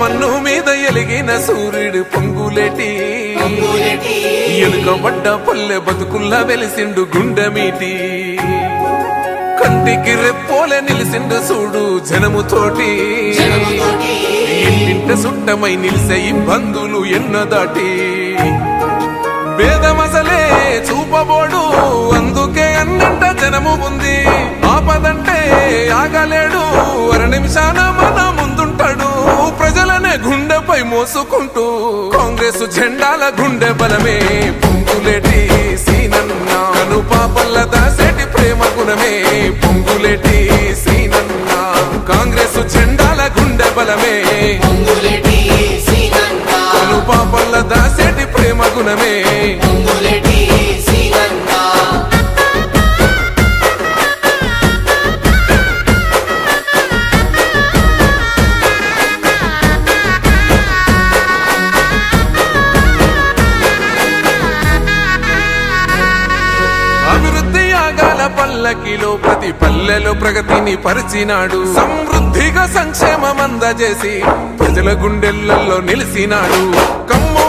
వెలిగిన సూర్యుడు పొంగులేటి. ఎలుకబడ్డ పల్లె బతుకుల్లా వెలిసిండు గుండెమీటి కంటికి రెప్పోలే నిలిసిండు చూడు జనముతోటి. జనముతోటి. ఇంటింట సుట్టమై నిలిసే ఇబ్బందులు ఎన్నో దాటి భేదమసలే చూపబోడు అందుకే అన్నంట జనము ఉంది. ఆపదంటే ఆగలేడు అర నిమిషాన మన మోసుకుంటూ కాంగ్రెస్ జెండాల గుండె బలమే. పొంగులేటి సీనన్న కను పాపల్ల దాసేటి ప్రేమ గుణమే. పొంగులేటి సీనన్న కాంగ్రెస్ జెండాల గుండె బలమే. పొంగులేటి సీనన్న. కను పాపల్ల దాసేటి ప్రేమ గుణమే. పొంగులేటి ఆగాల పల్లకిలో ప్రతి పల్లెలో ప్రగతిని పరిచినాడు. సమృద్ధిగా సంక్షేమం అందజేసి ప్రజల గుండెల్లో నిలిచినాడు. కమ్మ